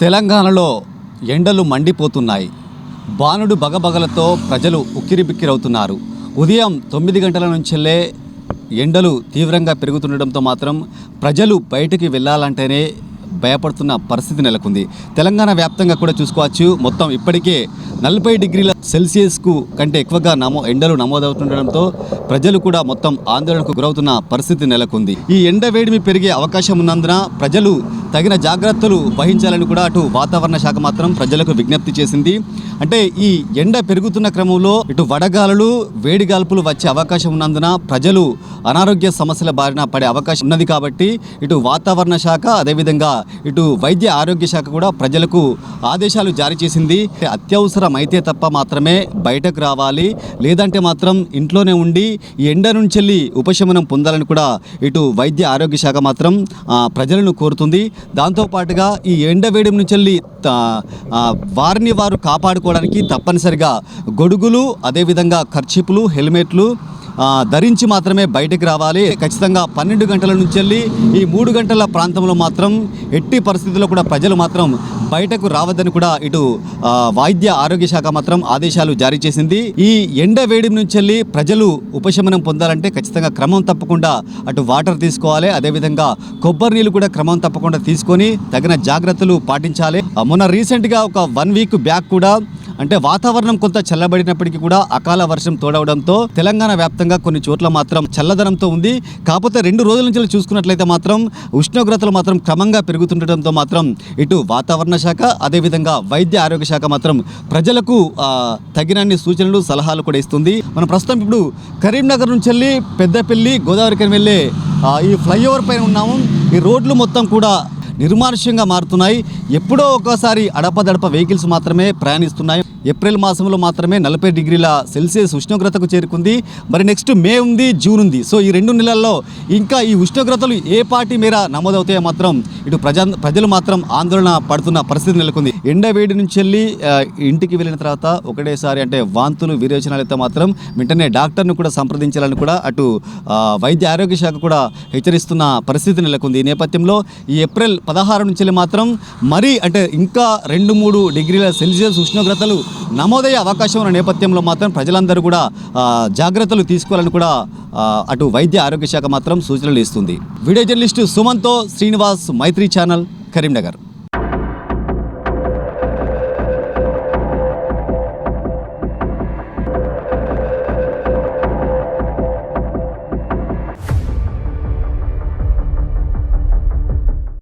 తెలంగాణలో ఎండలు మండిపోతున్నాయి. బాణుడు బగబగలతో ప్రజలు ఉక్కిరిబిక్కిరవుతున్నారు. ఉదయం తొమ్మిది గంటల నుంచెల్లే ఎండలు తీవ్రంగా పెరుగుతుండడంతో మాత్రం ప్రజలు బయటికి వెళ్ళాలంటేనే భయపడుతున్న పరిస్థితి నెలకొంది. తెలంగాణ వ్యాప్తంగా కూడా చూసుకోవచ్చు. మొత్తం ఇప్పటికే నలభై డిగ్రీల సెల్సియస్కు కంటే ఎక్కువగా నమో ఎండలు నమోదవుతుండడంతో ప్రజలు కూడా మొత్తం ఆందోళనకు గురవుతున్న పరిస్థితి నెలకొంది. ఈ ఎండ వేడిమి పెరిగే అవకాశం ఉన్నందున ప్రజలు తగిన జాగ్రత్తలు వహించాలని కూడా అటు వాతావరణ శాఖ మాత్రం ప్రజలకు విజ్ఞప్తి చేసింది. అంటే ఈ ఎండ పెరుగుతున్న క్రమంలో ఇటు వడగాలులు వేడిగాల్పులు వచ్చే అవకాశం ఉన్నందున ప్రజలు అనారోగ్య సమస్యల బారిన పడే అవకాశం ఉన్నది కాబట్టి ఇటు వాతావరణ శాఖ అదేవిధంగా ఇటు వైద్య ఆరోగ్య శాఖ కూడా ప్రజలకు ఆదేశాలు జారీ చేసింది. అత్యవసరం అయితే తప్ప మాత్రమే బయటకు రావాలి. లేదంటే మాత్రం ఇంట్లోనే ఉండి ఈ ఎండ నుంచి వెళ్ళి ఉపశమనం పొందాలని కూడా ఇటు వైద్య ఆరోగ్య శాఖ మాత్రం ప్రజలను కోరుతుంది. దాంతోపాటుగా ఈ ఎండ వేడి నుంచి వెళ్ళి వారిని వారు కాపాడుకోవడానికి తప్పనిసరిగా గొడుగులు అదేవిధంగా ఖర్చీపులు హెల్మెట్లు ధరించి మాత్రమే బయటకు రావాలి. ఖచ్చితంగా పన్నెండు గంటల నుంచి వెళ్ళి ఈ మూడు గంటల ప్రాంతంలో మాత్రం ఎట్టి పరిస్థితుల్లో కూడా ప్రజలు మాత్రం బయటకు రావద్దని కూడా ఇటు వైద్య ఆరోగ్య శాఖ మాత్రం ఆదేశాలు జారీ చేసింది. ఈ ఎండ వేడి నుంచి వెళ్ళి ప్రజలు ఉపశమనం పొందాలంటే ఖచ్చితంగా క్రమం తప్పకుండా అటు వాటర్ తీసుకోవాలి. అదేవిధంగా కొబ్బరి నీళ్ళు కూడా క్రమం తప్పకుండా తీసుకొని తగిన జాగ్రత్తలు పాటించాలి. మొన్న రీసెంట్గా ఒక వన్ వీక్ బ్యాక్ కూడా అంటే వాతావరణం కొంత చల్లబడినప్పటికీ కూడా అకాల వర్షం తోడవడంతో తెలంగాణ వ్యాప్తంగా కొన్ని చోట్ల మాత్రం చల్లదనంతో ఉంది. కాకపోతే రెండు రోజుల నుంచి చూసుకున్నట్లయితే మాత్రం ఉష్ణోగ్రతలు మాత్రం క్రమంగా పెరుగుతుండటంతో మాత్రం ఇటు వాతావరణ శాఖ అదేవిధంగా వైద్య ఆరోగ్య శాఖ మాత్రం ప్రజలకు తగినన్ని సూచనలు సలహాలు కూడా ఇస్తుంది. మనం ప్రస్తుతం ఇప్పుడు కరీంనగర్ నుంచి వెళ్ళి పెద్దపల్లి గోదావరికి వెళ్ళే ఈ ఫ్లైఓవర్ పైన ఉన్నాము. ఈ రోడ్లు మొత్తం కూడా నిర్మానుష్యంగా మారుతున్నాయి. ఎప్పుడో ఒకసారి అడపదడప వెహికల్స్ మాత్రమే ప్రయాణిస్తున్నాయి. ఏప్రిల్ మాసంలో మాత్రమే నలభై డిగ్రీల సెల్సియస్ ఉష్ణోగ్రతకు చేరుకుంది. మరి నెక్స్ట్ మే ఉంది జూన్ ఉంది. సో ఈ రెండు నెలల్లో ఇంకా ఈ ఉష్ణోగ్రతలు ఏ పార్టీ మేర నమోదవుతాయో మాత్రం ఇటు ప్రజా ప్రజలు మాత్రం ఆందోళన పడుతున్న పరిస్థితి నెలకొంది. ఎండ వేడి నుంచి వెళ్ళి ఇంటికి వెళ్ళిన తర్వాత ఒకటేసారి అంటే వాంతులు విరేచనాలతో మాత్రం వెంటనే డాక్టర్ను కూడా సంప్రదించాలని కూడా అటు వైద్య ఆరోగ్య శాఖ కూడా హెచ్చరిస్తున్న పరిస్థితి నెలకొంది. ఈ నేపథ్యంలో ఈ ఏప్రిల్ పదహారు నుంచి మాత్రం మరీ అంటే ఇంకా రెండు మూడు డిగ్రీల సెల్సియస్ ఉష్ణోగ్రతలు నమోదయ్యే అవకాశం ఉన్న నేపథ్యంలో మాత్రం ప్రజలందరూ కూడా జాగ్రత్తలు తీసుకోవాలని కూడా అటు వైద్య ఆరోగ్య శాఖ మాత్రం సూచనలు ఇస్తుంది. వీడియో జర్నలిస్టు సుమన్తో శ్రీనివాస్ మైత్రి ఛానల్ కరీంనగర్.